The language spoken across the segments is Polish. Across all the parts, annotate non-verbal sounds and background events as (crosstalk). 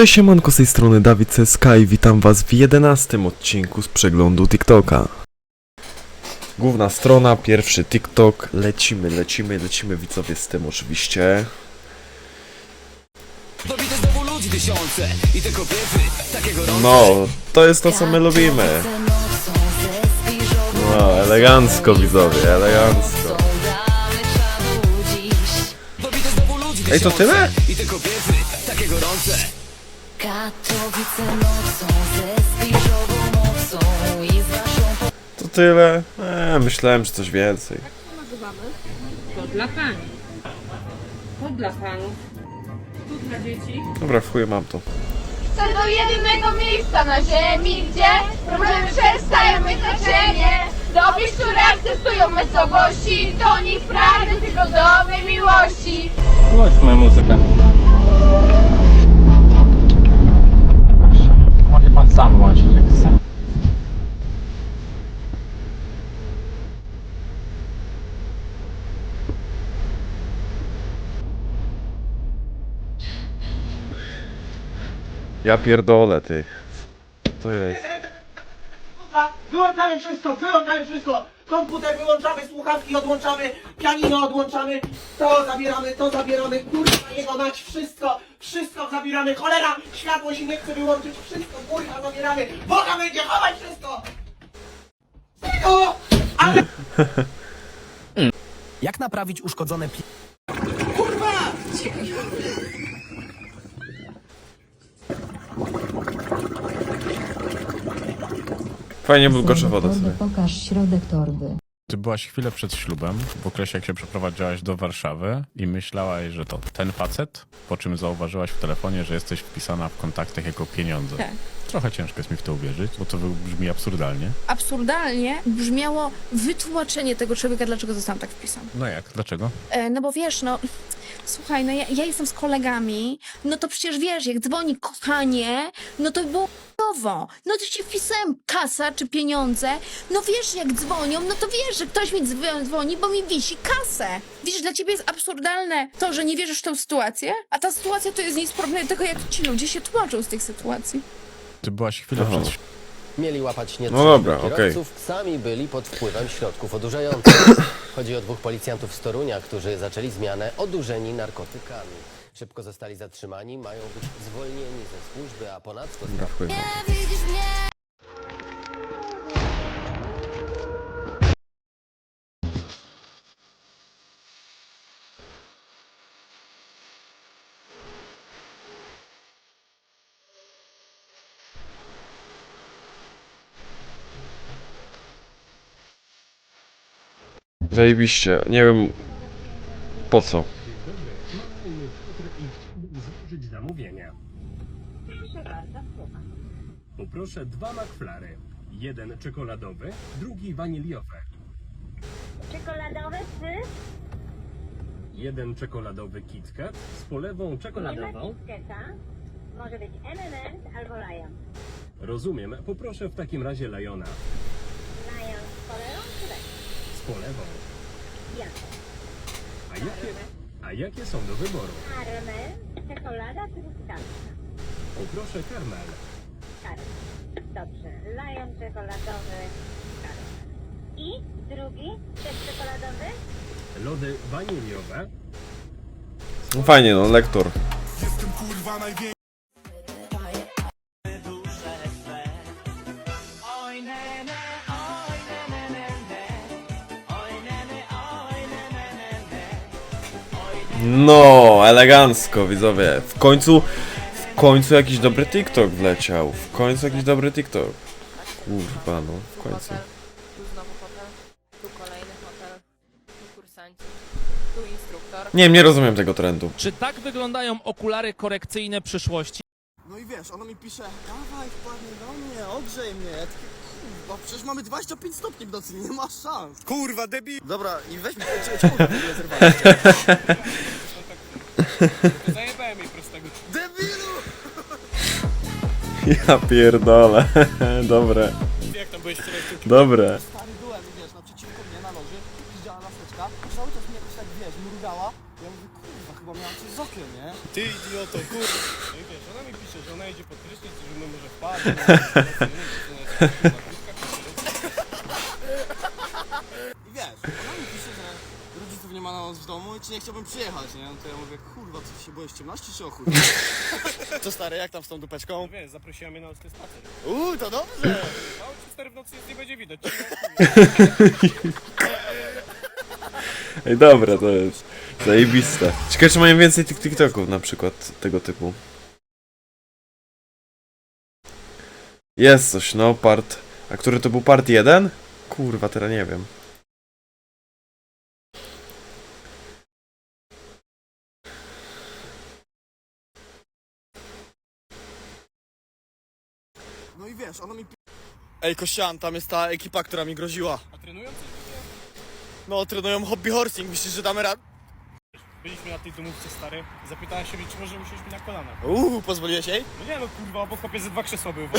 Cześć siemanko z tej strony Dawid CSK i witam was w 11 odcinku z przeglądu TikToka. Główna strona, pierwszy TikTok, lecimy, lecimy, lecimy widzowie z tym oczywiście. Dobite znowu ludzi tysiące I te kobiety takiego rodzaju No, to jest to co my lubimy. No, elegancko widzowie, elegancko. Ej, to tyle? I te kobiety takie gorące Katowice nocą ze zbliżową mocą i z waszą To tyle? Eee, myślałem, że coś więcej. nagrywamy? To dla pani. To dla panów. Tu dla dzieci. Dobra, w chuj mam to. Chcę do jedynego miejsca na ziemi, gdzie problemy przestają mieć znaczenie. Do które akceptują mesowości, do nich pragnę tylko dobrej miłości. Głośmy muzykę. Sam włączyć jak chce. Ja pierdolę, ty. To jest. Kurwa, Wyłączamy wszystko, wyłączamy wszystko! Komputer wyłączamy, słuchawki odłączamy, pianino odłączamy, to zabieramy, to zabieramy, kurwa jego mać, wszystko, wszystko zabieramy, cholera, światło się nie chce wyłączyć, wszystko, kurwa zabieramy, Boga będzie chować wszystko! Tego! Ale (laughs) Jak naprawić uszkodzone pi... kurwa! Fajnie bulgocze Torby, sobie. Pokaż środek torby. Ty byłaś chwilę przed ślubem, w okresie jak się przeprowadziłaś do Warszawy i myślałaś, że to ten facet, po czym zauważyłaś w telefonie, że jesteś wpisana w kontaktach jako pieniądze. Tak. Trochę ciężko jest mi w to uwierzyć, bo to brzmi absurdalnie. absurdalnie brzmiało wytłumaczenie tego człowieka, dlaczego zostałam tak wpisana. No jak? Dlaczego? E, no bo wiesz, no słuchaj, no ja, ja jestem z kolegami, no to przecież wiesz, jak dzwoni kochanie, no to było nowo. No to ci wpisałem kasa czy pieniądze, no wiesz, jak dzwonią, no to wiesz, że ktoś mi dzw- dzwoni, bo mi wisi kasę. Widzisz, dla ciebie jest absurdalne to, że nie wierzysz w tę sytuację, a ta sytuacja to jest nic porównania do tego, jak ci ludzie się tłumaczą z tych sytuacji. Ty byłaś chwilę Aha. przed Mieli łapać nie No dobra, kierowców, sami byli pod wpływem środków odurzających. (coughs) Chodzi o dwóch policjantów z Torunia, którzy zaczęli zmianę odurzeni narkotykami. Szybko zostali zatrzymani, mają być zwolnieni ze służby, a ponadto mnie Zajebiście. Nie wiem po co. Złożyć zamówienie. Proszę bardzo, Poproszę dwa McFlary. Jeden czekoladowy, drugi waniliowy. Czekoladowe psy? Jeden czekoladowy KitKat z polewą czekoladową. Może być M&M's albo Lion. Rozumiem, poproszę w takim razie Liona. Lion z polerą czy bez? Z polewą. Jasne. A jakie, a jakie są do wyboru? Caramel, czekolada czy truskawka? Poproszę karmel. Caramel. Dobrze. Lion czekoladowy, caramel. I drugi, też czekoladowy? Lody waniliowe. No fajnie, no, lektor. No, elegancko, widzowie. W końcu, w końcu jakiś dobry TikTok wleciał. W końcu jakiś dobry TikTok. Kurwa, no, w końcu. Tu znowu hotel. Tu kolejny hotel. Tu kursanci. Tu instruktor. Nie wiem, nie rozumiem tego trendu. Czy tak wyglądają okulary korekcyjne przyszłości? No i wiesz, ona mi pisze, dawaj wpadnij do mnie, ogrzej mnie. Ja takie, Kurwa, przecież mamy 25 stopni w nocy, nie ma szans. Kurwa, debil. Dobra, i weź mi, czemu zerwałeś? Zajebałem jej prostego. Debilu! (laughs) Ja pierdolę. (laughs) Dobre. Jak tam byłeś wczoraj w Dobre. Stary byłem, wiesz, naprzeciwko mnie na loży, widziała laseczka, cały czas mnie jakoś tak, wiesz, mrugała. Ja mówię, kurwa, chyba miała coś z okiem, nie? Ty idioto, kurwa. No i wiesz, ona mi pisze, że ona wejdzie pod prysznic, żeby może wpadł. (laughs) I wiesz, ona mi pisze, że rodziców nie ma czy nie chciałbym przyjechać, nie? No to ja mówię, kurwa, co się boisz ciemności czy ochuj? (laughs) Co stary, jak tam z tą dupeczką? Wiesz, zaprosiła mnie na nocny spacer. Uuu, to dobrze! Mało czy stary w nocy nic nie będzie widać. (laughs) Ej, dobra, to jest zajebiste. Ciekawe, czy mają więcej tych TikToków na przykład tego typu. Jest coś, no, part... A który to był part 1? Kurwa, teraz nie wiem. No i wiesz, ona mi... Ej, Kościan, tam jest ta ekipa, która mi groziła. A trenują? No, trenują hobby horsing, myślisz, że damy radę? Byliśmy na tej domówce stary. Zapytałem się, czy może usiąść mi na kolanach. Uuu, pozwoliłeś jej? No nie no kurwa, obok kopie ze dwa krzesła były. (laughs)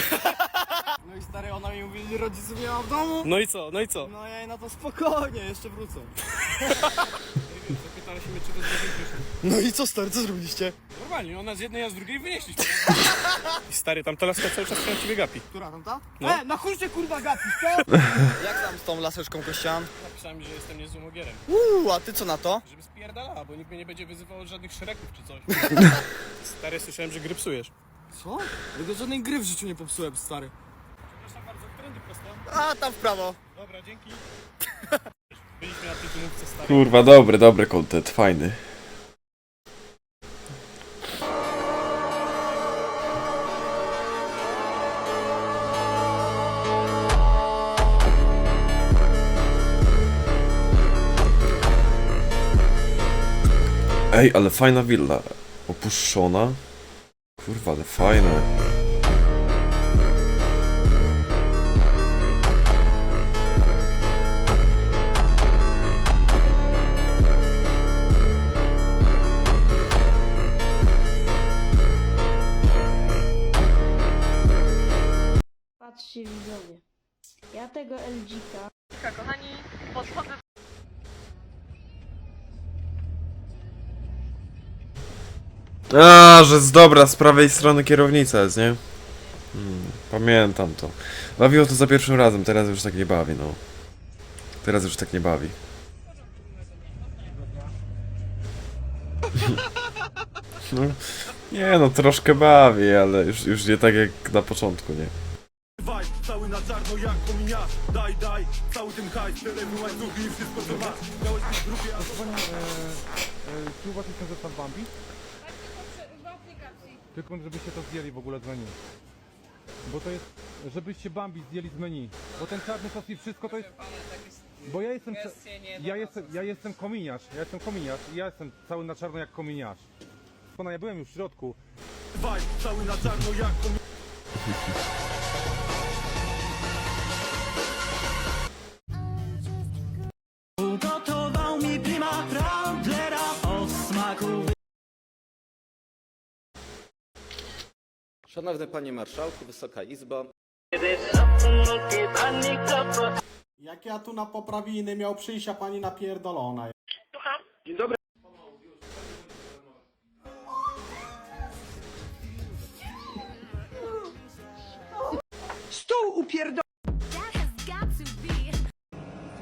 No i stary, ona mi mówi, rodziców nie ma w domu. No i co, no i co? No jej, no to spokojnie, jeszcze wrócą. (laughs) Się, czy to. No i co stary, co zrobiliście? Normalnie, ona z jednej, a z drugiej wynieśliśmy. (laughs) I stary, tam ta laska cały czas się na ciebie gapi. Która tam ta? No. E, na chuj się kurwa gapisz, to? (laughs) Jak tam z tą laseczką Kościan? Napisałem mi, że jestem niezłym ogierem. Uuu, a ty co na to? Żeby spierdalała, bo nikt mnie nie będzie wyzywał od żadnych szeregów czy coś. (laughs) Stary, słyszałem, że grypsujesz. Co? Ja do żadnej gry w życiu nie popsułem, stary. Przepraszam bardzo, trendy prosto. A, tam w prawo. Dobra, dzięki. Kurwa, dobry, dobry content, fajny. Ej, ale fajna willa. Opuszczona. Kurwa, ale fajne. Tego LG-ka Kochani, podchodzę A, że z dobra, z prawej strony kierownica jest, nie? Hmm, pamiętam to. Bawiło to za pierwszym razem, teraz już tak nie bawi, no. Teraz już tak nie bawi. (laughs) No, nie no, troszkę bawi, ale już, już nie tak jak na początku, nie? Cały na czarno jak kominiarz Daj, daj, cały ten hajs Telefon, łańcuchy i wszystko co masz Miałeś być w grupie, a Czy u was jest ten zestaw Bambi? Tylko żebyście to zdjęli w ogóle z menu. Bo to jest, żebyście Bambi zdjęli z menu. Bo ten czarny sos i wszystko to jest... Bo ja jestem, ja jestem, ja jestem kominiarz, ja jestem kominiarz i ja jestem cały na czarno jak kominiarz. Pana, ja byłem już w środku. Daj, cały na czarno jak kominiarz Szanowny Panie Marszałku, Wysoka Izbo. Jak ja tu na poprawiny miał przyjść, a pani napierdolona.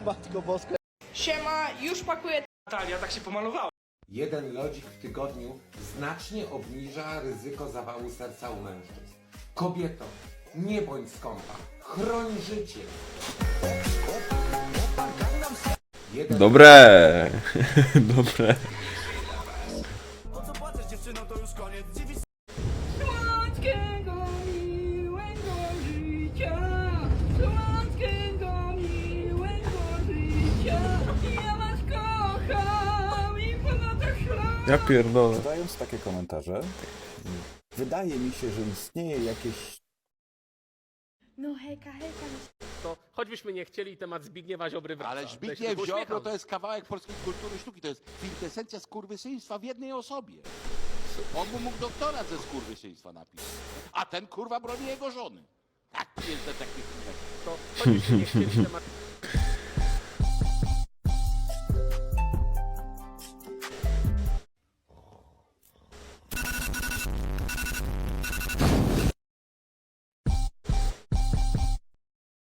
Matko Boska. Siema, już pakuję Natalia, tak się pomalowała Jeden lodzik w tygodniu znacznie obniża ryzyko zawału serca u mężczyzn. Kobieto, nie bądź skąpa, chroń życie. Jeden Dobre! (laughs) Dobre. Ja pierdolę. Czytając takie komentarze, wydaje mi się, że istnieje jakieś No hejka, hejka. To choćbyśmy nie chcieli, temat Zbigniewa Ziobry wraca. Ale Zbigniew Ziobro to jest kawałek polskiej kultury sztuki, to jest kwintesencja skurwysyństwa w jednej osobie. On mu mógł doktorat ze skurwysyństwa napisać. A ten kurwa broni jego żony. Taki jest detektyw. To choćbyśmy nie chcieli, temat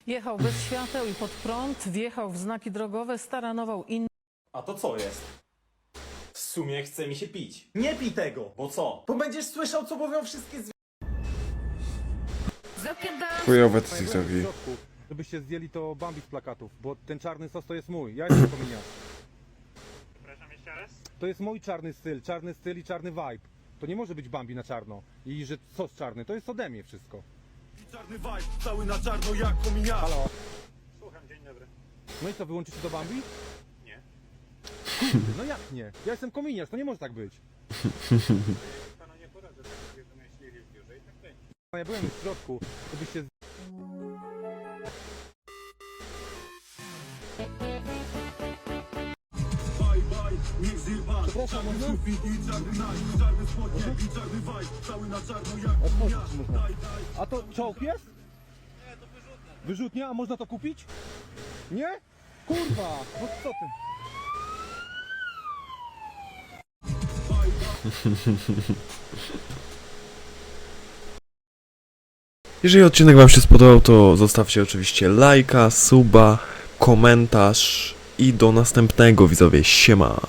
Jechał bez świateł i pod prąd, wjechał w znaki drogowe, staranował innych. A to co jest? W sumie chce mi się pić. Nie pij tego, bo co? Bo będziesz słyszał, co mówią wszystkie z... Chujowe w TikToki. żebyście zdjęli to Bambi z plakatów, bo ten czarny sos to jest mój, ja jestem kominiarz. To jest mój czarny styl, czarny styl i czarny vibe. To nie może być Bambi na czarno i że sos czarny, to jest ode mnie wszystko. Czarny vibe, cały na czarno jak kominiarz. Halo? Słucham, dzień dobry. No i co, wyłączycie to Bambi? Nie. Kurde, no jak nie? Ja jestem kominiarz, to nie może tak być. (laughs) Ja byłem w środku, żebyście Bye A to czołg jest? Nie, to wyrzutnia. Wyrzutnia? A można to kupić? Nie? Kurwa! No co ty? Jeżeli odcinek Wam się spodobał, to zostawcie oczywiście lajka, suba, komentarz i do następnego widzowie. Siema.